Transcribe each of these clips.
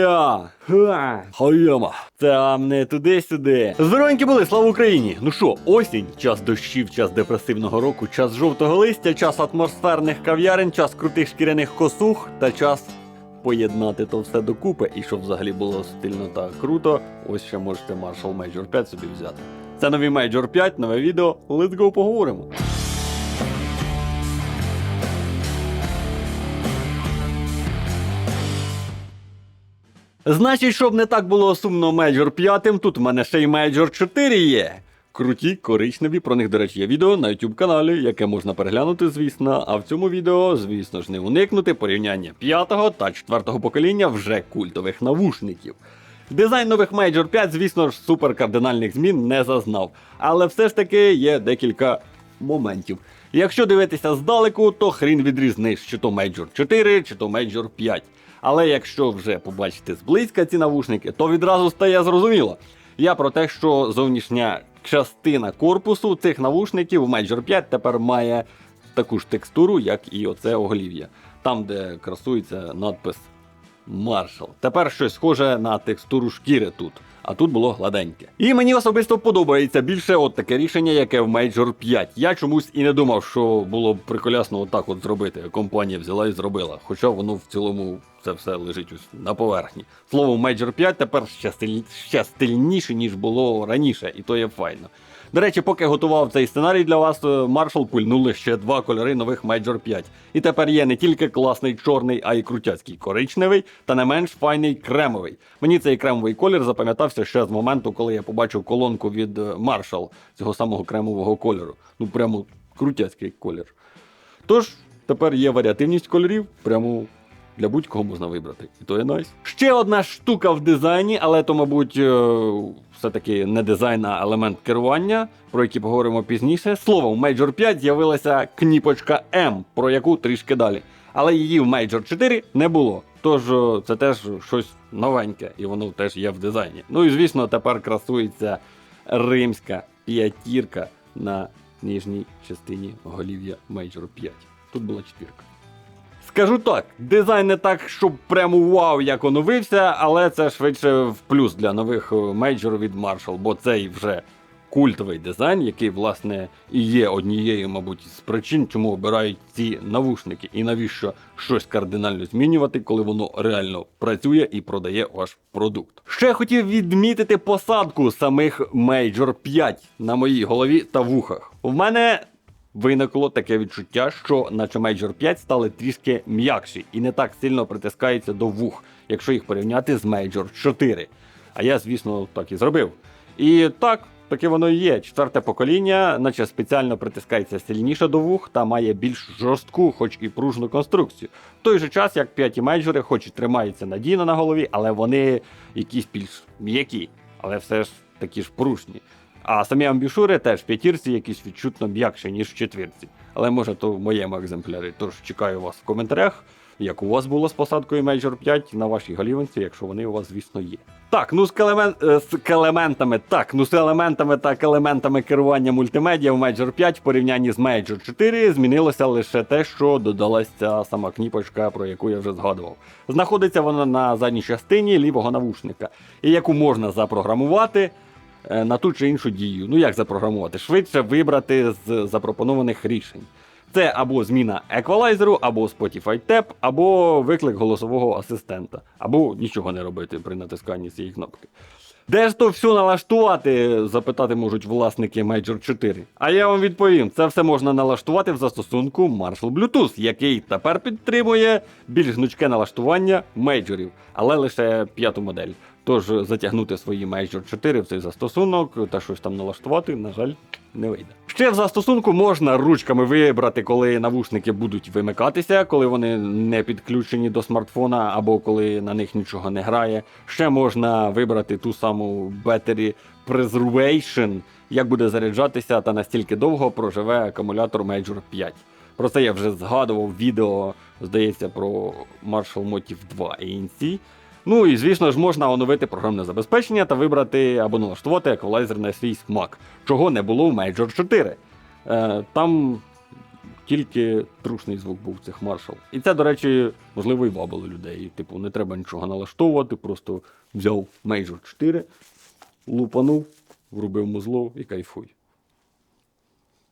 Хая! Ха! Хаяма! Це не туди-сюди. Здоровенькі були, слава Україні! Ну що, осінь, час дощів, час депресивного року, час жовтого листя, час атмосферних кав'ярень, час крутих шкіряних косух та час поєднати то все докупи. І щоб взагалі було стильно та круто, ось ще можете Marshall Major 5 собі взяти. Це новий Major 5, нове відео. Let's go поговоримо. Значить, щоб не так було сумно Major 5, тут в мене ще й Major 4 є. Круті, коричневі, про них, до речі, є відео на YouTube каналі, яке можна переглянути, звісно. А в цьому відео, звісно ж, не уникнути порівняння п'ятого та четвертого покоління вже культових навушників. Дизайн нових Major 5, звісно ж, супер кардинальних змін не зазнав. Але все ж таки є декілька моментів. Якщо дивитися здалеку, то хрін відрізниш, чи то Major 4, чи то Major 5. Але якщо вже побачити зблизька ці навушники, то відразу стає зрозуміло. Я про те, що зовнішня частина корпусу цих навушників Major 5 тепер має таку ж текстуру, як і оце оголів'я. Там, де красується надпис Marshall. Тепер щось схоже на текстуру шкіри тут, а тут було гладеньке. І мені особисто подобається більше от таке рішення, яке в Major 5. Я чомусь і не думав, що було б приколясно отак от зробити. Компанія взяла і зробила. Хоча воно в цілому це все лежить ось на поверхні. Слово, Major 5 тепер ще, стиль... ще стильніше, ніж було раніше, і то є файно. До речі, поки готував цей сценарій для вас, е, Marshall пульнули ще два кольори нових Major 5. І тепер є не тільки класний чорний, а й крутяцький коричневий, та не менш файний кремовий. Мені цей кремовий колір запам'ятався ще з моменту, коли я побачив колонку від е, Marshall цього самого кремового кольору. Ну прямо крутяцький колір. Тож, тепер є варіативність кольорів, прямо для будь-кого можна вибрати. І то є найс. Ще одна штука в дизайні, але то, мабуть, е, все-таки не дизайн, а елемент керування, про який поговоримо пізніше. Словом, в Major 5 з'явилася кніпочка М, про яку трішки далі. Але її в Major 4 не було. Тож е, це теж щось новеньке, і воно теж є в дизайні. Ну і звісно, тепер красується римська п'ятірка на нижній частині голів'я Major 5. Тут була четвірка. Скажу так, дизайн не так, щоб прямо вау, як оновився, але це швидше в плюс для нових мейджорів від Marshall, бо цей вже культовий дизайн, який, власне, і є однією, мабуть, з причин, чому обирають ці навушники, і навіщо щось кардинально змінювати, коли воно реально працює і продає ваш продукт. Ще хотів відмітити посадку самих Major 5 на моїй голові та вухах. В мене Виникло таке відчуття, що наче Major 5 стали трішки м'якші і не так сильно притискаються до вух, якщо їх порівняти з Major 4. А я, звісно, так і зробив. І так, таке воно і є. Четверте покоління, наче спеціально притискається сильніше до вух та має більш жорстку, хоч і пружну конструкцію. В той же час, як п'яті мейджори, хоч і тримаються надійно на голові, але вони якісь більш м'які, але все ж такі ж пружні. А самі амбішури теж в п'ятірці якісь відчутно м'якші, ніж в четвірці. Але може то в моєму екземплярі. Тож чекаю вас в коментарях, як у вас було з посадкою Major 5 на вашій голіванці, якщо вони у вас, звісно, є. Так, ну з, келемен... е, з елементами, так, ну з елементами та елементами керування мультимедіа в Major 5 в порівнянні з Major 4 змінилося лише те, що додалася сама кніпочка, про яку я вже згадував. Знаходиться вона на задній частині лівого навушника, і яку можна запрограмувати на ту чи іншу дію. Ну як запрограмувати? Швидше вибрати з запропонованих рішень. Це або зміна еквалайзеру, або Spotify Tap, або виклик голосового асистента, або нічого не робити при натисканні цієї кнопки. Де ж то все налаштувати? запитати можуть власники Major 4. А я вам відповім: це все можна налаштувати в застосунку Marshall Bluetooth, який тепер підтримує більш гнучке налаштування мейджорів, але лише п'яту модель. Тож затягнути свої Major 4 в цей застосунок та щось там налаштувати, на жаль, не вийде. Ще в застосунку можна ручками вибрати, коли навушники будуть вимикатися, коли вони не підключені до смартфона або коли на них нічого не грає. Ще можна вибрати ту саму Battery Preservation, як буде заряджатися та настільки довго проживе акумулятор Major 5. Про це я вже згадував відео, здається, про Marshall Motive 2 ANC. Ну і звісно ж можна оновити програмне забезпечення та вибрати або налаштувати еквалайзер на свій смак, чого не було в Major 4. Е, там Тільки трушний звук був цих маршал. І це, до речі, можливо, і бабило людей. Типу, не треба нічого налаштовувати, просто взяв Major 4, лупанув, врубив музло і кайфуй.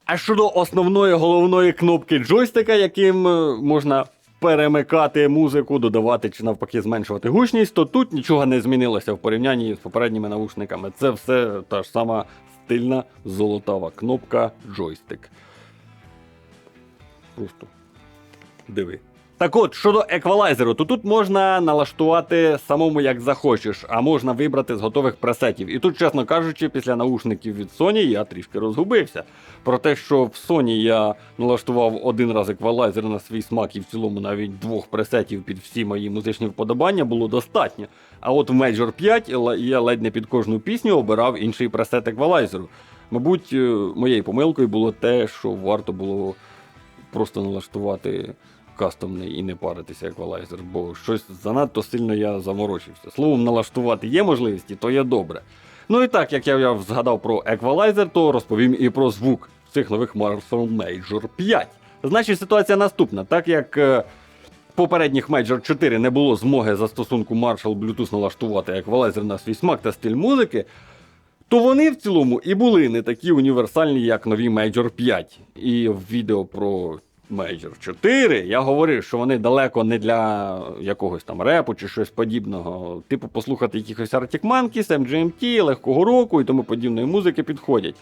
А щодо основної головної кнопки джойстика, яким е, можна перемикати музику, додавати чи навпаки зменшувати гучність, то тут нічого не змінилося в порівнянні з попередніми наушниками. Це все та ж сама стильна золотава кнопка джойстик. Просто диви. Так от, щодо еквалайзеру, то тут можна налаштувати самому як захочеш, а можна вибрати з готових пресетів. І тут, чесно кажучи, після наушників від Sony я трішки розгубився. Про те, що в Sony я налаштував один раз еквалайзер на свій смак і в цілому навіть двох пресетів під всі мої музичні вподобання було достатньо. А от в Major 5 я ледь не під кожну пісню обирав інший пресет еквалайзеру. Мабуть, е, моєю помилкою було те, що варто було просто налаштувати кастомний і не паритися еквалайзер, бо щось занадто сильно я заморочився. Словом, налаштувати є можливості, то є добре. Ну і так, як я, я згадав про еквалайзер, то розповім і про звук цих нових Marshall Major 5. Значить, ситуація наступна. Так як е, попередніх Major 4 не було змоги застосунку Marshall Bluetooth налаштувати еквалайзер на свій смак та стиль музики, то вони в цілому і були не такі універсальні, як нові Major 5. І в відео про Major 4 я говорив, що вони далеко не для якогось там репу чи щось подібного. Типу, послухати якихось Arctic Monkeys, MGMT, легкого року і тому подібної музики підходять.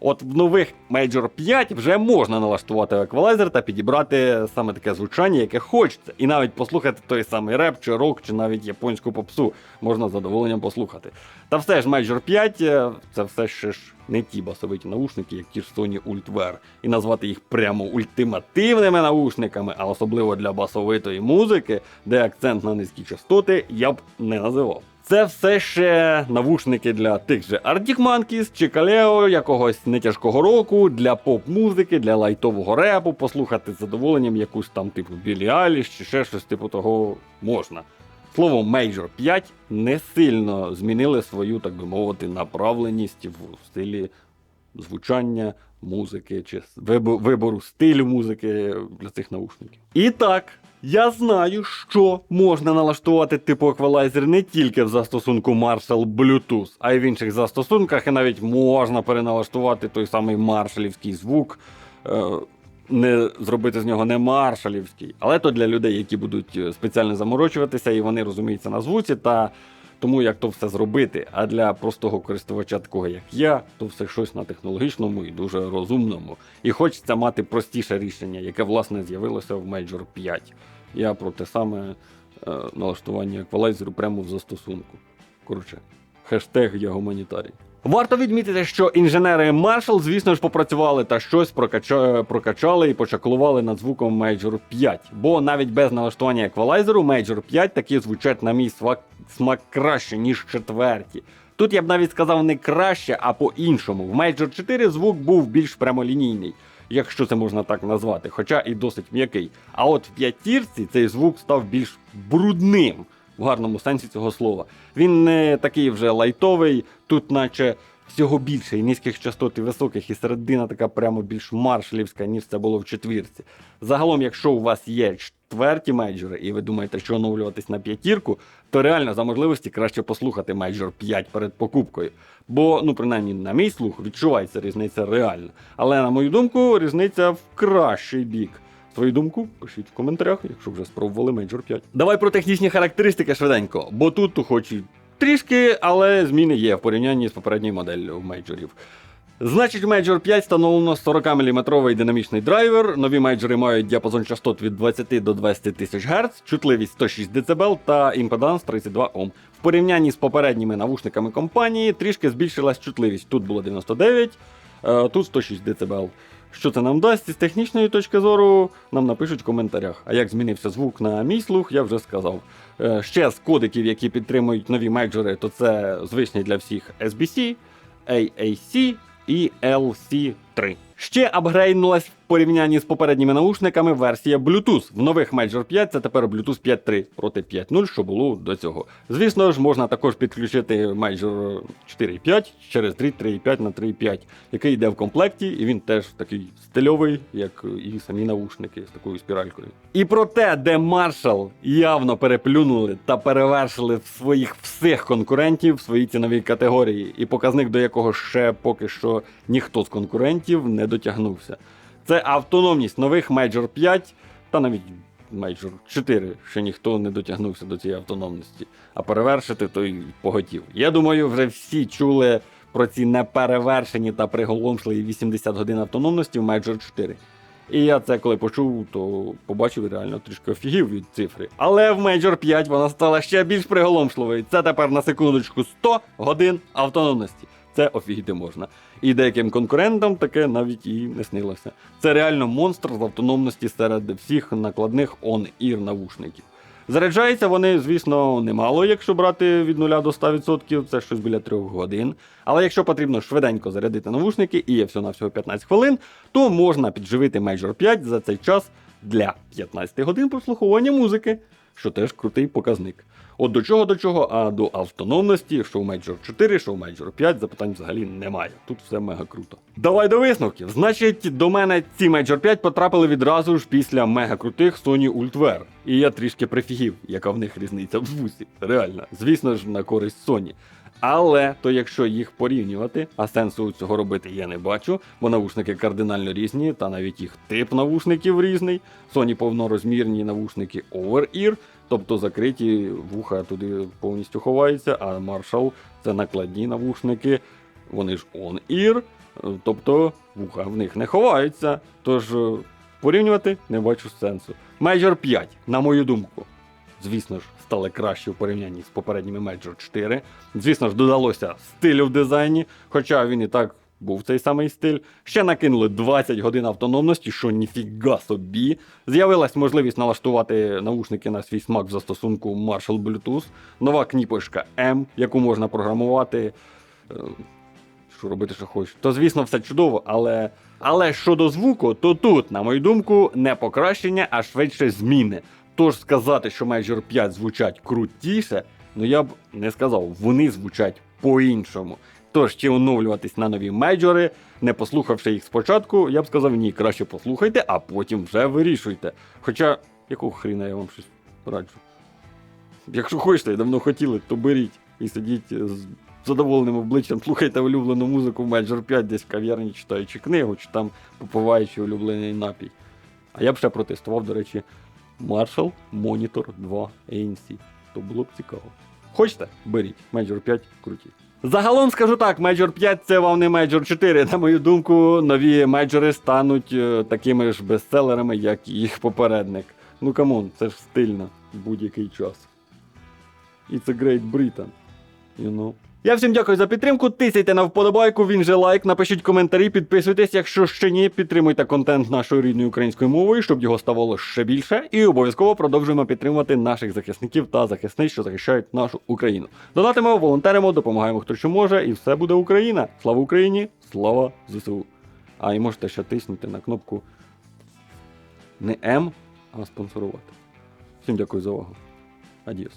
От в нових Major 5 вже можна налаштувати еквалайзер та підібрати саме таке звучання, яке хочеться. І навіть послухати той самий реп, чи рок, чи навіть японську попсу можна з задоволенням послухати. Та все ж Major 5 е, це все ще ж не ті басовиті наушники, як ті ж Sony Ultwear. І назвати їх прямо ультимативними наушниками, а особливо для басовитої музики, де акцент на низькі частоти, я б не називав. Це все ще навушники для тих же Arctic Monkeys чи Kaleo, якогось нетяжкого року, для поп-музики, для лайтового репу, послухати з задоволенням якусь там типу Білі Айліш чи ще щось типу того можна. Словом, Major 5 не сильно змінили свою, так би мовити, направленість в стилі звучання музики чи вибору стилю музики для цих наушників. І так, я знаю, що можна налаштувати типу еквалайзер не тільки в застосунку Marshall Bluetooth, а й в інших застосунках, і навіть можна переналаштувати той самий маршалівський звук. е, Не зробити з нього не маршалівський, але то для людей, які будуть е, спеціально заморочуватися, і вони розуміються на звуці та тому як то все зробити. А для простого користувача, такого як я, то все щось на технологічному і дуже розумному. І хочеться мати простіше рішення, яке власне з'явилося в Major 5. Я про те саме е, налаштування еквалайзеру прямо в застосунку. Коротше, хештег я гуманітарій. Варто відмітити, що інженери Marshall, звісно ж, попрацювали та щось прокача- прокачали і почаклували над звуком Major 5. Бо навіть без налаштування еквалайзеру Major 5 таки звучать на мій смак краще, ніж четверті. Тут я б навіть сказав не краще, а по-іншому. В Major 4 звук був більш прямолінійний, якщо це можна так назвати, хоча і досить м'який. А от в п'ятірці цей звук став більш брудним в гарному сенсі цього слова. Він не такий вже лайтовий, тут наче всього більше і низьких частот і високих, і середина така прямо більш маршалівська, ніж це було в четвірці. Загалом, якщо у вас є четверті мейджори, і ви думаєте, що оновлюватись на п'ятірку, то реально за можливості краще послухати мейджор 5 перед покупкою. Бо, ну принаймні, на мій слух, відчувається різниця реальна. Але на мою думку, різниця в кращий бік. Свою думку пишіть в коментарях, якщо вже спробували Major 5. Давай про технічні характеристики швиденько, бо тут хоч і трішки, але зміни є в порівнянні з попередньою моделлю мейджорів. Значить, Major 5 встановлено 40-мм динамічний драйвер. Нові мейджори мають діапазон частот від 20 до 20 тисяч Гц, чутливість 106 дБ та імпеданс 32 Ом. В порівнянні з попередніми навушниками компанії трішки збільшилась чутливість. Тут було 99, е, тут 106 дБ. Що це нам дасть з технічної точки зору, нам напишуть в коментарях. А як змінився звук на мій слух, я вже сказав. Е, Ще з кодиків, які підтримують нові мейджори, то це звичні для всіх SBC, AAC і LC3. Ще апгрейднулась порівнянні з попередніми наушниками версія Bluetooth. В нових Major 5 це тепер Bluetooth 5.3 проти 5.0, що було до цього. Звісно ж, можна також підключити Major 4.5 через 3.3.5 на 3.5, який йде в комплекті, і він теж такий стильовий, як і самі наушники з такою спіралькою. І про те, де Marshall явно переплюнули та перевершили своїх всіх конкурентів в своїй ціновій категорії, і показник до якого ще поки що ніхто з конкурентів не дотягнувся. Це автономність нових Major 5 та навіть Major 4, ще ніхто не дотягнувся до цієї автономності, а перевершити той поготів. Я думаю, вже всі чули про ці неперевершені та приголомшливі 80 годин автономності в Major 4. І я це коли почув, то побачив реально трішки офігів від цифри. Але в Major 5 вона стала ще більш приголомшливою. Це тепер на секундочку 100 годин автономності. Це офігіти можна. І деяким конкурентам таке навіть і не снилося. Це реально монстр з автономності серед всіх накладних on-ear навушників. Заряджаються вони, звісно, немало, якщо брати від 0 до 100%, це щось біля 3 годин. Але якщо потрібно швиденько зарядити навушники, і є всього-навсього 15 хвилин, то можна підживити Major 5 за цей час для 15 годин прослуховування музики, що теж крутий показник. От до чого до чого, а до автономності, що в Major 4, що в Major 5, запитань взагалі немає. Тут все мега круто. Давай до висновків. Значить, до мене ці Major 5 потрапили відразу ж після мега крутих Sony Ultware. І я трішки прифігів, яка в них різниця в звуці. Реально, звісно ж, на користь Sony. Але то якщо їх порівнювати, а сенсу цього робити я не бачу, бо навушники кардинально різні, та навіть їх тип навушників різний. Sony повнорозмірні навушники over-ear, тобто закриті вуха туди повністю ховаються, а Marshall це накладні навушники, вони ж on-ear, тобто вуха в них не ховаються. Тож е, порівнювати не бачу сенсу. Major 5, на мою думку, звісно ж, стали краще в порівнянні з попередніми Major 4. Звісно ж, додалося стилю в дизайні, хоча він і так був цей самий стиль. Ще накинули 20 годин автономності, що ніфіга собі. З'явилась можливість налаштувати наушники на свій смак в застосунку Marshall Bluetooth, нова кніпочка M, яку можна програмувати. е, що робити, що хочеш. То, звісно, все чудово, але. Але щодо звуку, то тут, на мою думку, не покращення, а швидше зміни. Тож сказати, що Major 5 звучать крутіше, ну я б не сказав, вони звучать по-іншому. Тож, чи оновлюватись на нові мейджори, не послухавши їх спочатку, я б сказав, ні, краще послухайте, а потім вже вирішуйте. Хоча, якого хріна я вам щось раджу. Якщо хочете і давно хотіли, то беріть і сидіть з задоволеним обличчям, слухайте улюблену музику в Major 5 десь в кав'ярні, читаючи книгу, чи там попиваючи улюблений напій. А я б ще протестував, до речі, Marshall Monitor 2 ANC. То було б цікаво. Хочете? Беріть. Major 5 круті. Загалом скажу так, Major 5 це вам не Major 4. На мою думку, нові мейджори стануть е, такими ж бестселерами, як їх попередник. Ну камон, це ж стильно в будь-який час. It's a Great Britain. You know. Я всім дякую за підтримку. Тисяйте на вподобайку, він же лайк, напишіть коментарі, підписуйтесь, якщо ще ні, підтримуйте контент нашою рідною українською мовою, щоб його ставало ще більше. І обов'язково продовжуємо підтримувати наших захисників та захисниць, що захищають нашу Україну. Донатимо, волонтеримо, допомагаємо хто що може, і все буде Україна. Слава Україні! Слава ЗСУ! А і можете ще тиснути на кнопку не М, а спонсорувати. Всім дякую за увагу. Адіос.